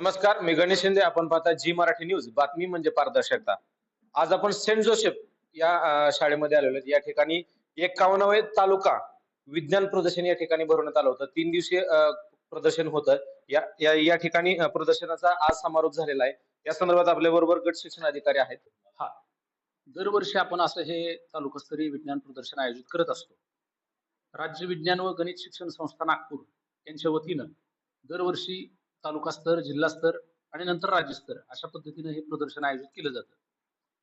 नमस्कार मी गणेश शिंदे. आपण पाहता जी मराठी न्यूज. बातमी म्हणजे पारदर्शकता. आज आपण सेंट जोसेफ या शाळेमध्ये आलेलो या ठिकाणी एकावन्नवे तालुका विज्ञान प्रदर्शन या ठिकाणी भरवण्यात आलं होतं. तीन दिवसीय प्रदर्शन होतं. या या या ठिकाणी प्रदर्शनाचा आज समारोप झालेला आहे. या संदर्भात आपल्या बरोबर गट शिक्षण अधिकारी आहेत. हा. दरवर्षी आपण असं हे तालुकास्तरीय विज्ञान प्रदर्शन आयोजित करत असतो. राज्य विज्ञान व गणित शिक्षण संस्था नागपूर यांच्या वतीनं दरवर्षी तालुकास्तर जिल्हास्तर आणि नंतर राज्यस्तर अशा पद्धतीनं हे प्रदर्शन आयोजित केलं जातं.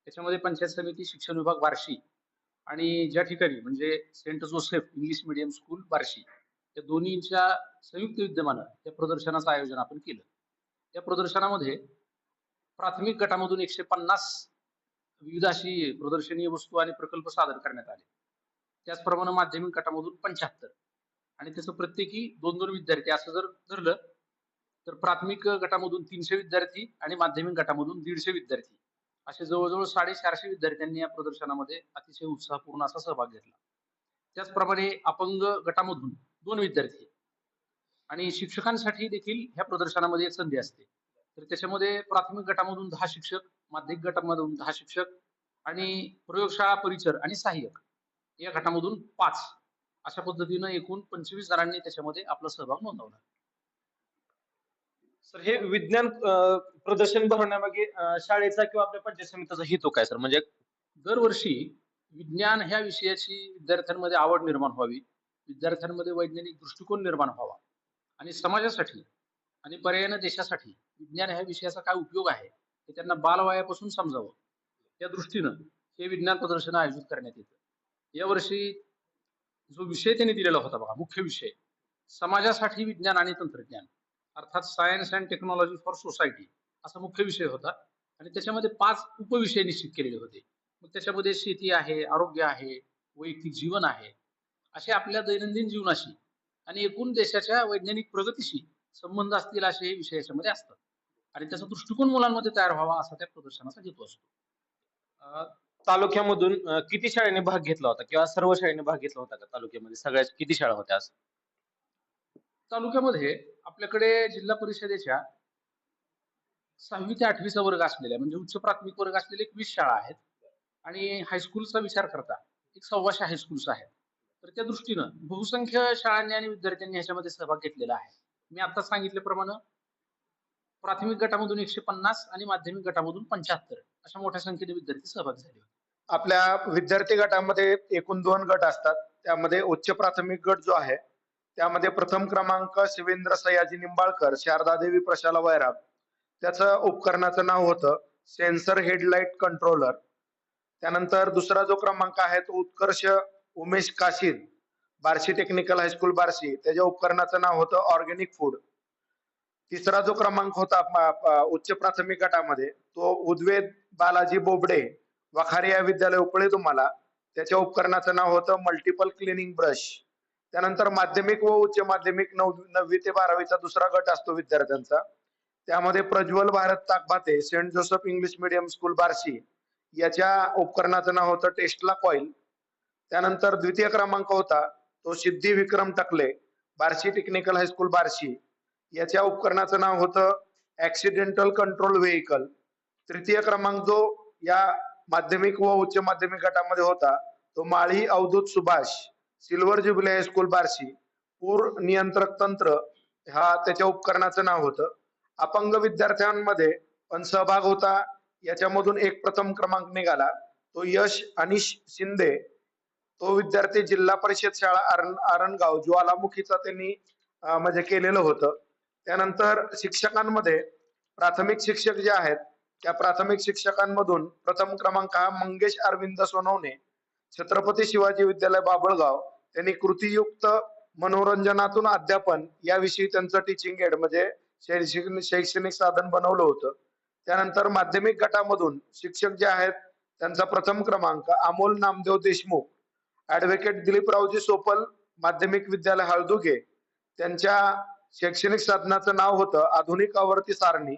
त्याच्यामध्ये पंचायत समिती शिक्षण विभाग बार्शी आणि ज्या ठिकाणी म्हणजे Saint Joseph English medium school Barshi या दोन्हीच्या संयुक्त विद्यमानं या प्रदर्शनाचं आयोजन आपण केलं. या प्रदर्शनामध्ये प्राथमिक गटामधून एकशे पन्नास विविध अशी प्रदर्शनीय वस्तू आणि प्रकल्प सादर करण्यात आले. त्याचप्रमाणे माध्यमिक गटामधून पंच्याहत्तर आणि त्याचं प्रत्येकी दोन दोन विद्यार्थी असं जर धरलं तर प्राथमिक गटामधून तीनशे विद्यार्थी आणि माध्यमिक गटामधून दीडशे विद्यार्थी. असे जवळजवळ साडेचारशे विद्यार्थ्यांनी या प्रदर्शनामध्ये अतिशय उत्साहपूर्ण असा सहभाग घेतला. त्याचप्रमाणे अपंग गटामधून दोन विद्यार्थी. आणि शिक्षकांसाठी देखील ह्या प्रदर्शनामध्ये एक संधी असते. तर त्याच्यामध्ये प्राथमिक गटामधून दहा शिक्षक माध्यमिक गटामधून दहा शिक्षक आणि प्रयोगशाळा परिचर आणि सहाय्यक या गटामधून पाच. अशा पद्धतीनं एकूण पंचवीस जणांनी त्याच्यामध्ये आपला सहभाग नोंदवला. सर हे विज्ञान प्रदर्शन भरवण्यामागे शाळेचा किंवा आपल्या पंचायत समितीचा हेतू काय सर? म्हणजे दरवर्षी विज्ञान ह्या विषयाची विद्यार्थ्यांमध्ये आवड निर्माण व्हावी विद्यार्थ्यांमध्ये वैज्ञानिक दृष्टिकोन निर्माण व्हावा आणि समाजासाठी आणि पर्यायाने देशासाठी विज्ञान ह्या विषयाचा काय उपयोग आहे हे त्यांना बालवयापासून समजावं. त्या दृष्टीनं हे विज्ञान प्रदर्शन आयोजित करण्यात येतं. यावर्षी जो विषय त्यांनी दिलेला होता बघा मुख्य विषय समाजासाठी विज्ञान आणि तंत्रज्ञान. अर्थात science and technology for society असा मुख्य विषय होता. आणि त्याच्यामध्ये पाच उपविषय निश्चित केलेले होते. मग त्याच्यामध्ये शेती आहे आरोग्य आहे वैयक्तिक जीवन आहे. असे आपल्या दैनंदिन जीवनाशी आणि एकूण देशाच्या वैज्ञानिक प्रगतीशी संबंध असतील असे हे विषय याच्यामध्ये असतात. आणि त्याचा दृष्टिकोन मुलांमध्ये तयार व्हावा असा त्या प्रदर्शनाचा हेतू असतो. तालुक्यामधून किती शाळेने भाग घेतला होता? किंवा सर्व शाळेने भाग घेतला होता का तालुक्यामध्ये? सगळ्या किती शाळा होत्या असं? तालुक्यामध्ये आपल्याकडे जिल्हा परिषदेच्या सहावी ते आठवीचा वर्ग असलेल्या म्हणजे उच्च प्राथमिक वर्ग असलेले एक वीस शाळा आहेत. आणि हायस्कूलचा विचार करता एक सव्वाशे हायस्कूल्स आहेत. तर त्या दृष्टीनं बहुसंख्य शाळांनी आणि विद्यार्थ्यांनी ह्याच्यामध्ये सहभाग घेतलेला आहे. मी आता सांगितल्याप्रमाणे प्राथमिक गटामधून एकशे पन्नास आणि माध्यमिक गटामधून पंच्याहत्तर अशा मोठ्या संख्येने विद्यार्थी सहभाग झाले होते. आपल्या विद्यार्थी गटामध्ये एकूण दोन गट असतात. त्यामध्ये उच्च प्राथमिक गट जो आहे त्यामध्ये प्रथम क्रमांक शिवेंद्र सयाजी निंबाळकर शारदादेवी प्रशाला वैराग. त्याचं उपकरणाचं नाव होतं सेन्सर हेडलाइट कंट्रोलर. त्यानंतर दुसरा जो क्रमांक आहे तो Utkarsh Umesh Kashid Barshi technical high school Barshi. त्याच्या उपकरणाचं नाव होतं ऑर्गेनिक फूड. तिसरा जो क्रमांक होता उच्च प्राथमिक गटामध्ये तो उद्वेद बालाजी बोबडे वखारिया विद्यालय उपळे तुम्हाला. त्याच्या उपकरणाचं नाव होतं मल्टिपल क्लिनिंग ब्रश. त्यानंतर माध्यमिक व उच्च माध्यमिक नववी ते बारावीचा दुसरा गट असतो विद्यार्थ्यांचा. त्यामध्ये Prajwal Bharat Takbhate Saint Joseph English medium school Barshi याच्या उपकरणाचं नाव होतं टेस्टला कॉईल त्यानंतर द्वितीय क्रमांक होता तो Siddhi Vikram Takle Barshi technical high school Barshi. याच्या उपकरणाचं नाव होतं ऍक्सिडेंटल कंट्रोल व्हेकल तृतीय क्रमांक जो या माध्यमिक व उच्च माध्यमिक गटामध्ये होता तो Mali Avdhut Subhash. Silver jubilee high school Barshi. पूर नियंत्रक तंत्र हा त्याच्या उपकरणाचं नाव होतं. अपंग विद्यार्थ्यांमध्ये पण सहभाग होता. याच्यामधून एक प्रथम क्रमांक निघाला. तो यश अनिश शिंदे. तो विद्यार्थी जिल्हा परिषद शाळा आरण आरणगाव ज्वालामुखीचा त्यांनी म्हणजे केलेलं होतं. त्यानंतर शिक्षकांमध्ये प्राथमिक शिक्षक जे आहेत त्या प्राथमिक शिक्षकांमधून प्रथम क्रमांक हा मंगेश अरविंद सोनवणे. छत्रपती शिवाजी विद्यालय बाबळगाव. त्यांनी कृतीयुक्त मनोरंजनातून अध्यापन याविषयी त्यांचं टीचिंग एड म्हणजे शैक्षणिक शैक्षणिक साधन बनवलं होतं. त्यानंतर माध्यमिक गटामधून शिक्षक जे आहेत त्यांचा प्रथम क्रमांक अमोल नामदेव देशमुख ऍडव्होकेट दिलीपरावजी सोपल माध्यमिक विद्यालय हळदुगे. त्यांच्या शैक्षणिक साधनाचं नाव होतं आधुनिक आवर्ती सारणी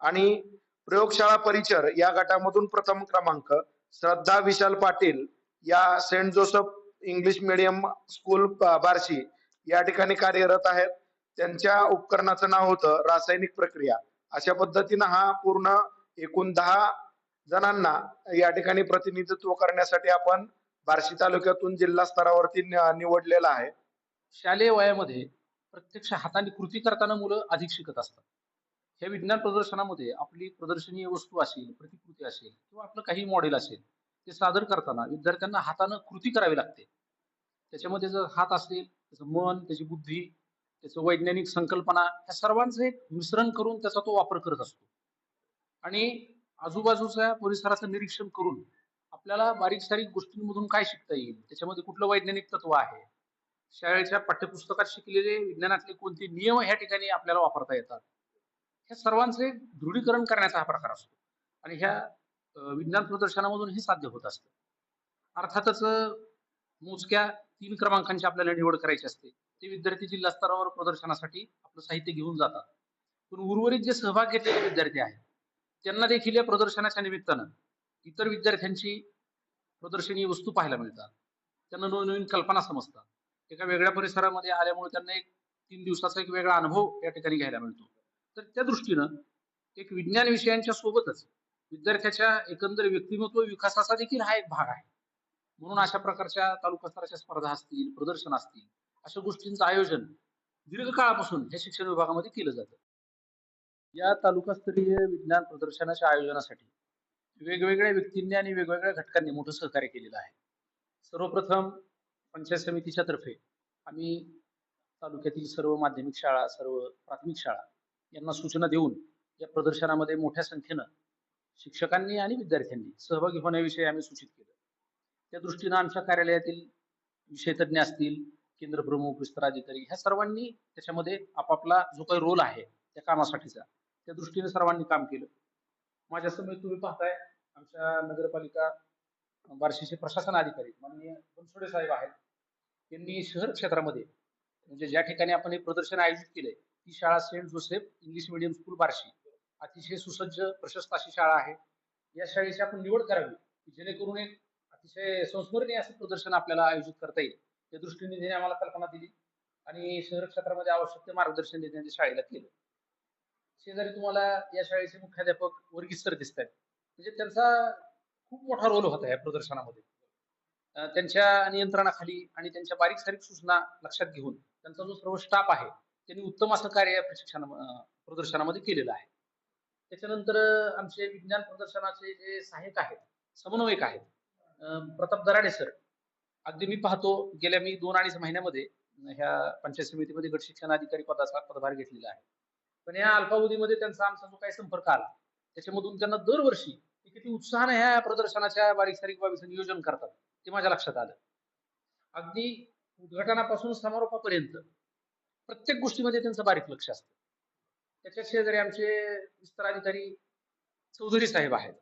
आणि प्रयोगशाळा परिचर या गटामधून प्रथम क्रमांक श्रद्धा विशाल पाटील या Saint Joseph English medium school Barshi या ठिकाणी कार्यरत आहेत. त्यांच्या उपकरणाचं नाव होतं रासायनिक प्रक्रिया. अशा पद्धतीनं हा पूर्ण एकूण दहा जणांना या ठिकाणी प्रतिनिधित्व करण्यासाठी आपण बार्शी तालुक्यातून जिल्हा स्तरावरती निवडलेला आहे. शालेय वयामध्ये प्रत्यक्ष हाताने कृती करताना मुलं अधिक शिकत असतात. ह्या विज्ञान प्रदर्शनामध्ये आपली प्रदर्शनीय वस्तू असेल प्रतिकृती असेल किंवा आपलं काही मॉडेल असेल ते सादर करताना विद्यार्थ्यांना हातानं कृती करावी लागते. त्याच्यामध्ये जर हात असेल त्याचं मन त्याची बुद्धी त्याचं वैज्ञानिक संकल्पना ह्या सर्वांचं एक मिश्रण करून त्याचा तो वापर करत असतो. आणि आजूबाजूच्या परिसराचं निरीक्षण करून आपल्याला बारीक सारीक गोष्टींमधून काय शिकता येईल? त्याच्यामध्ये कुठलं वैज्ञानिक तत्व आहे? शाळेच्या पाठ्यपुस्तकात शिकलेले विज्ञानातले कोणते नियम ह्या ठिकाणी आपल्याला वापरता येतात? ह्या सर्वांचे दृढीकरण करण्याचा हा प्रकार असतो. आणि ह्या विज्ञान प्रदर्शनामधून हे साध्य होत असतं. अर्थातच मोजक्या तीन क्रमांकांची आपल्याला निवड करायची असते. ते विद्यार्थी जिल्हा स्तरावर प्रदर्शनासाठी आपलं साहित्य घेऊन जातात. पण उर्वरित जे सहभाग घेतलेले विद्यार्थी आहेत त्यांना देखील या प्रदर्शनाच्या निमित्तानं इतर विद्यार्थ्यांची प्रदर्शनीय वस्तू पाहायला मिळतात. त्यांना नवनवीन कल्पना समजतात. एका वेगळ्या परिसरामध्ये आल्यामुळे त्यांना एक तीन दिवसाचा एक वेगळा अनुभव या ठिकाणी घ्यायला मिळतो. तर त्या दृष्टीनं एक विज्ञान विषयांच्या सोबतच विद्यार्थ्याच्या एकंदर व्यक्तिमत्व विकासाचा देखील हा एक भाग आहे. म्हणून अशा प्रकारच्या तालुका स्तराच्या स्पर्धा असतील प्रदर्शन असतील अशा गोष्टींचं आयोजन दीर्घकाळापासून हे शिक्षण विभागामध्ये केलं जातं. या तालुकास्तरीय विज्ञान प्रदर्शनाच्या आयोजनासाठी वेगवेगळ्या व्यक्तींनी आणि वेगवेगळ्या घटकांनी मोठं सहकार्य केलेलं आहे. सर्वप्रथम पंचायत समितीच्या तर्फे आम्ही तालुक्यातील सर्व माध्यमिक शाळा सर्व प्राथमिक शाळा यांना सूचना देऊन या प्रदर्शनामध्ये मोठ्या संख्येनं शिक्षकांनी आणि विद्यार्थ्यांनी सहभागी होण्याविषयी आम्ही सूचित केलं. त्या दृष्टीनं आमच्या कार्यालयातील विषयतज्ञ असतील केंद्र प्रमुख विस्ताराधिकारी ह्या सर्वांनी त्याच्यामध्ये आपापला जो काही रोल आहे त्या कामासाठीचा त्या दृष्टीने सर्वांनी काम केलं. माझ्यासमोर तुम्ही पाहताय आमच्या नगरपालिका बार्शीचे प्रशासन अधिकारी माननीय बनसोडे साहेब आहेत. त्यांनी शहर क्षेत्रामध्ये म्हणजे ज्या ठिकाणी आपण हे प्रदर्शन आयोजित केलंय ती शाळा Saint Joseph English medium school Barshi. अतिशय सुसज्ज प्रशस्त अशी शाळा आहे. या शाळेची आपण निवड करावी जेणेकरून एक अतिशय संस्मरणीय असं प्रदर्शन आपल्याला आयोजित करता येईल. त्या दृष्टीने त्यांनी आम्हाला कल्पना दिली आणि शहर क्षेत्रामध्ये आवश्यक ते मार्गदर्शन देण्याच्या शाळेला केलं. शेजारी तुम्हाला या शाळेचे मुख्याध्यापक वर्गीस सर दिसत आहेत. म्हणजे त्यांचा खूप मोठा रोल होता या प्रदर्शनामध्ये. त्यांच्या नियंत्रणाखाली आणि त्यांच्या बारीक सारीक सूचना लक्षात घेऊन त्यांचा जो सर्व स्टाफ आहे त्यांनी उत्तम असं कार्य या प्रशिक्षण प्रदर्शनामध्ये केलेलं आहे. त्याच्यानंतर आमचे विज्ञान प्रदर्शनाचे जे सहाय्यक आहेत समन्वयक आहेत प्रताप दराडे सर. अगदी मी पाहतो गेल्या मी दोन अडीच महिन्यामध्ये ह्या पंचायत समितीमध्ये गट शिक्षण अधिकारी पदाचा पदभार घेतलेला आहे. पण या अल्पावधीमध्ये त्यांचा आमचा जो काही संपर्क आला त्याच्यामधून त्यांना दरवर्षी ते किती उत्साहाने ह्या प्रदर्शनाच्या बारीक सारीक बाबीचं नियोजन करतात ते माझ्या लक्षात आलं. अगदी उद्घाटनापासून समारोपापर्यंत प्रत्येक गोष्टीमध्ये त्यांचं बारीक लक्ष असतं. त्याच्या शेजारी आमचे विस्तार अधिकारी चौधरी साहेब आहेत.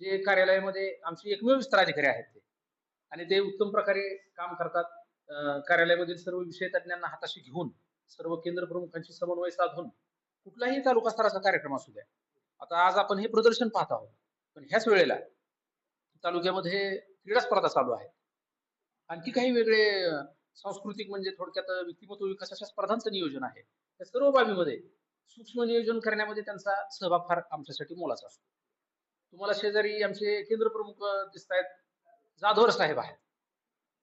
जे कार्यालयामध्ये आमचे एकमेव विस्तार अधिकारी आहेत ते. आणि ते उत्तम प्रकारे काम करतात. कार्यालयामधील सर्व विषय तज्ज्ञांना हाताशी घेऊन सर्व केंद्र प्रमुखांशी समन्वय साधून कुठलाही तालुका स्तराचा कार्यक्रम असू द्या. आता आज आपण हे प्रदर्शन पाहत आहोत. पण ह्याच वेळेला तालुक्यामध्ये क्रीडा स्पर्धा चालू आहेत. आणखी काही वेगळे सांस्कृतिक म्हणजे थोडक्यात व्यक्तिमत्व विकासाच्या स्पर्धांचं नियोजन आहे. या सर्व बाबीमध्ये सूक्ष्म नियोजन करण्यामध्ये त्यांचा सहभाग फार आमच्यासाठी मोलाचा असतो. तुम्हाला शेजारी आमचे केंद्र प्रमुख दिसत आहेत जाधवर साहेब आहेत.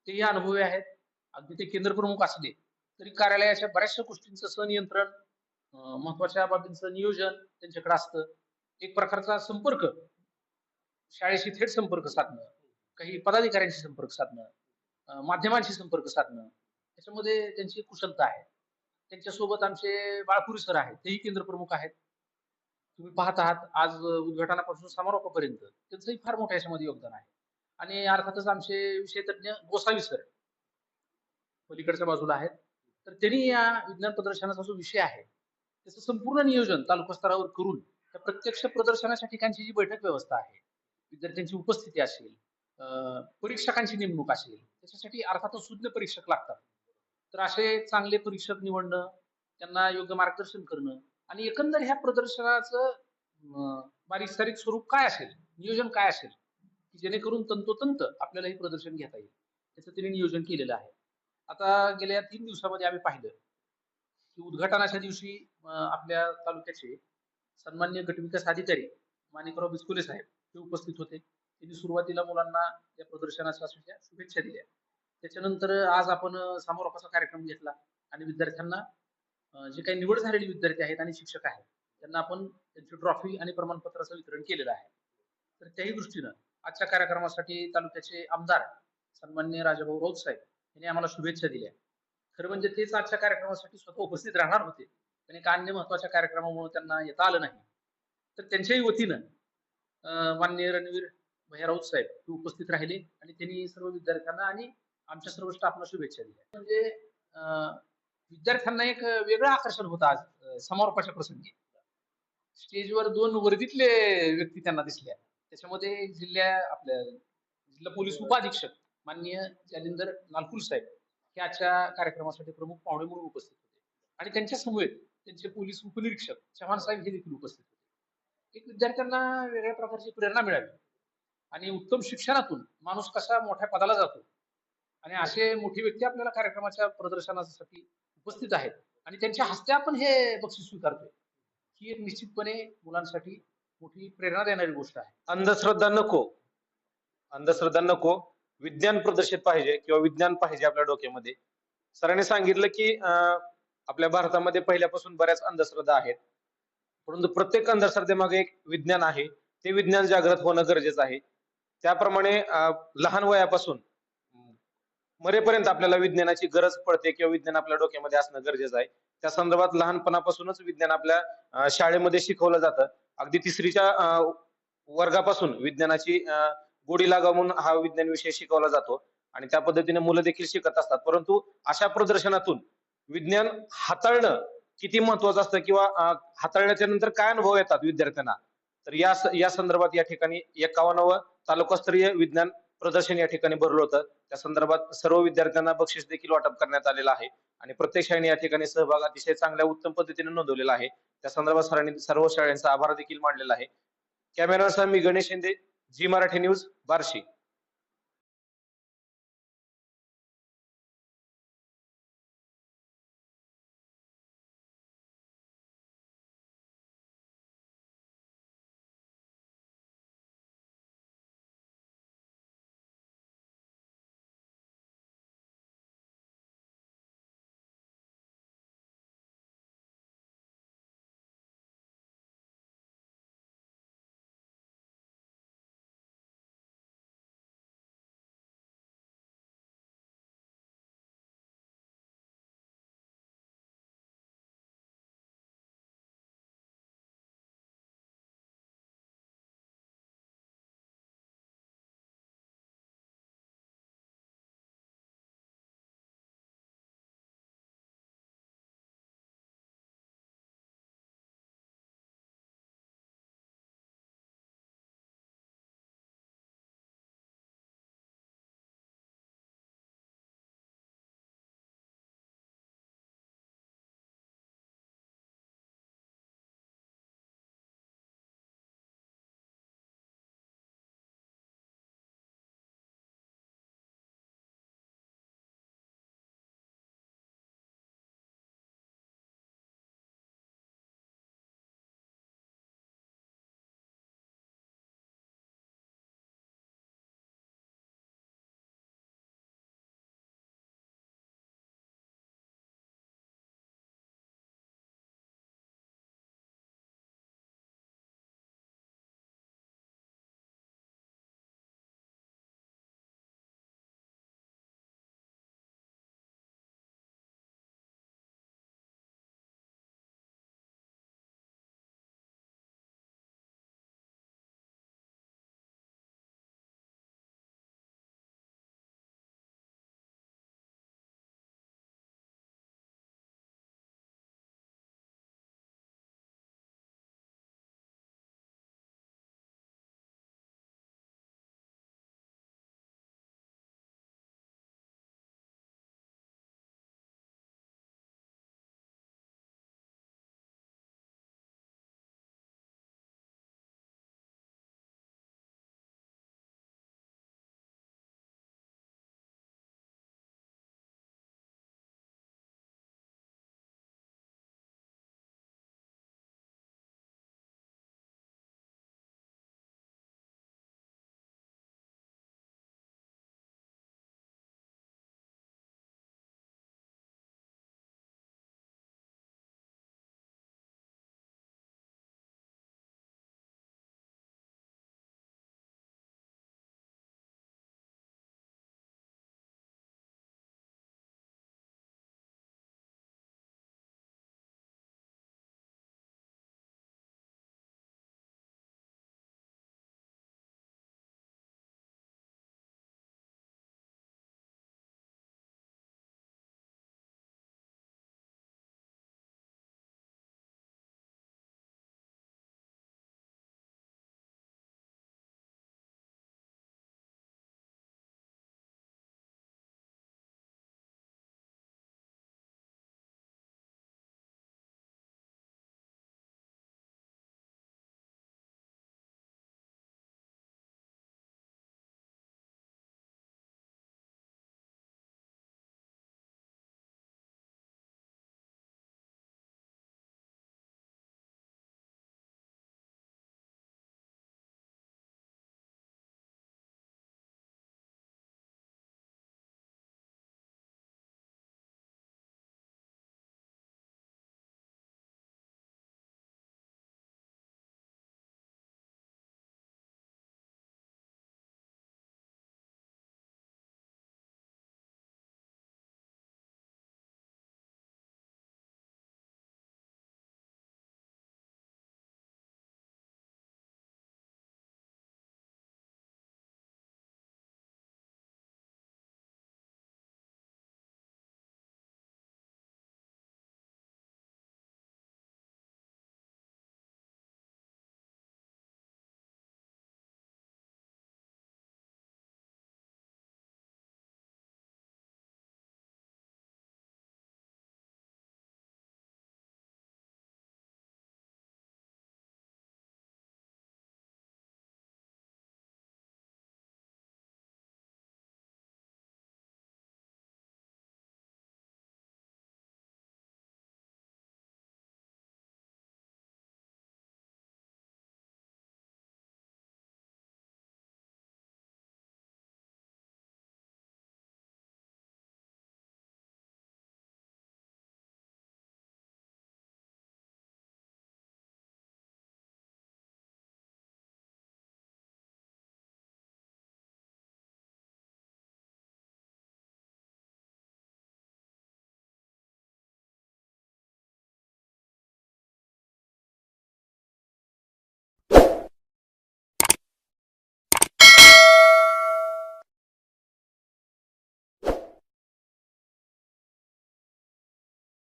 तेही अनुभवी आहेत. अगदी ते केंद्र प्रमुख असले तरी कार्यालयाच्या बऱ्याचशा गोष्टींचं सनियंत्रण महत्त्वाच्या बाबींचं नियोजन त्यांच्याकडे असतं. एक प्रकारचा संपर्क शाळेशी थेट संपर्क साधणं काही पदाधिकाऱ्यांशी संपर्क साधणं माध्यमांशी संपर्क साधणं त्याच्यामध्ये त्यांची कुशलता आहे. त्यांच्यासोबत आमचे बाळपुरी सर आहेत तेही केंद्र प्रमुख आहेत. तुम्ही पाहत आहात आज उद्घाटनापासून समारोपापर्यंत त्यांचंही फार मोठं याच्यामध्ये योगदान आहे. आणि अर्थातच आमचे विषयतज्ञ गोसावी सर पलीकडच्या बाजूला आहेत. तर त्यांनी या विज्ञान प्रदर्शनाचा जो विषय आहे त्याचं संपूर्ण नियोजन तालुका स्तरावर करून त्या प्रत्यक्ष प्रदर्शनाच्या ठिकाणची जी बैठक व्यवस्था आहे विद्यार्थ्यांची उपस्थिती असेल परीक्षकांची नेमणूक असेल त्याच्यासाठी अर्थातच सुज्ञ परीक्षक लागतात. तर असे चांगले परीक्षक निवडणं त्यांना योग्य मार्गदर्शन करणं आणि एकंदर ह्या प्रदर्शनाचं बारीक सारीक स्वरूप काय असेल? नियोजन काय असेल? की जेणेकरून तंतोतंत आपल्याला हे प्रदर्शन घेता येईल. त्याचं त्यांनी नियोजन केलेलं आहे. आता गेल्या तीन दिवसामध्ये आम्ही पाहिलं की उद्घाटनाच्या दिवशी आपल्या तालुक्याचे सन्मान्य गटविकास अधिकारी माणिकराव बिस्कुले साहेब हे उपस्थित होते. त्यांनी सुरुवातीला मुलांना या प्रदर्शनाच्या शुभेच्छा दिल्या. त्याच्यानंतर आज आपण अ, समारोपाचा कार्यक्रम घेतला आणि विद्यार्थ्यांना जे काही निवड झालेले विद्यार्थी आहेत आणि शिक्षक आहेत त्यांना आपण त्यांची ट्रॉफी आणि प्रमाणपत्राचं वितरण केलेलं आहे. तर त्याही दृष्टीनं आजच्या कार्यक्रमासाठी तालुक्याचे आमदार सन्मान्य राजाभाऊ राऊत साहेब यांनी आम्हाला शुभेच्छा दिल्या. खरं म्हणजे तेच आजच्या कार्यक्रमासाठी स्वतः उपस्थित राहणार होते. पण एका अन्य महत्त्वाच्या कार्यक्रमामुळे त्यांना येता आलं नाही. तर त्यांच्याही वतीनं मान्य रणवीर भैया राऊत साहेब हे उपस्थित राहिले आणि त्यांनी सर्व विद्यार्थ्यांना आणि आमच्या सर्व स्टाफना शुभेच्छा दिल्या. म्हणजे विद्यार्थ्यांना एक वेगळं आकर्षण होतं आज समारोपाच्या प्रसंगी. स्टेजवर दोन वर्दीतले व्यक्ती त्यांना दिसल्या. त्याच्यामध्ये जिल्ह्या आपल्या जिल्हा पोलीस उपाधीक्षक माननीय जालिंदर नालकुल साहेब हे आजच्या कार्यक्रमासाठी प्रमुख पाहुणे म्हणून उपस्थित होते. आणि त्यांच्या समवेत त्यांचे पोलीस उपनिरीक्षक चव्हाण साहेब हे देखील उपस्थित होते. एक विद्यार्थ्यांना वेगळ्या प्रकारची प्रेरणा मिळावी आणि उत्तम शिक्षणातून माणूस कसा मोठ्या पदाला जातो असे मोठी व्यक्ती आपल्याला कार्यक्रमाच्या प्रदर्शनासाठी उपस्थित आहेत. आणि त्यांच्या हस्ते आपण हे बक्षीस स्वीकारतोय. ही एक निश्चितपणे मुलांसाठी मोठी प्रेरणा देणारी गोष्ट आहे. अंधश्रद्धा नको. अंधश्रद्धा नको. विज्ञान प्रदर्शित पाहिजे किंवा विज्ञान पाहिजे आपल्या डोक्यामध्ये. सरांनी सांगितलं की अं, आपल्या भारतामध्ये पहिल्यापासून बऱ्याच अंधश्रद्धा आहेत. परंतु प्रत्येक अंधश्रद्धेमागे एक विज्ञान आहे. ते विज्ञान जागृत होणं गरजेचं आहे. त्याप्रमाणे लहान वयापासून मरेपर्यंत आपल्याला विज्ञानाची गरज पडते किंवा विज्ञान आपल्या डोक्यामध्ये असणं गरजेचं आहे. त्या संदर्भात लहानपणापासूनच विज्ञान आपल्या शाळेमध्ये शिकवलं जातं. अगदी तिसरीच्या वर्गापासून विज्ञानाची गोडी लागा लागावून हा विज्ञान विषय शिकवला जातो. आणि त्या पद्धतीने मुलं देखील शिकत असतात. परंतु अशा प्रदर्शनातून विज्ञान हाताळणं किती महत्वाचं असतं किंवा हाताळण्याच्या नंतर काय अनुभव येतात विद्यार्थ्यांना? तर या या संदर्भात या ठिकाणी एकावन्नवं तालुकास्तरीय विज्ञान प्रदर्शन या ठिकाणी भरलं होतं. त्या संदर्भात सर्व विद्यार्थ्यांना बक्षीस देखील वाटप करण्यात आलेलं आहे. आणि प्रत्येक शाळेने या ठिकाणी सहभाग अतिशय चांगल्या उत्तम पद्धतीने नोंदवलेला आहे. त्या संदर्भात सरांनी सर्व शाळांचा आभार देखील मांडलेला आहे. कॅमेरासह मी गणेश शिंदे जी मराठी न्यूज बार्शी.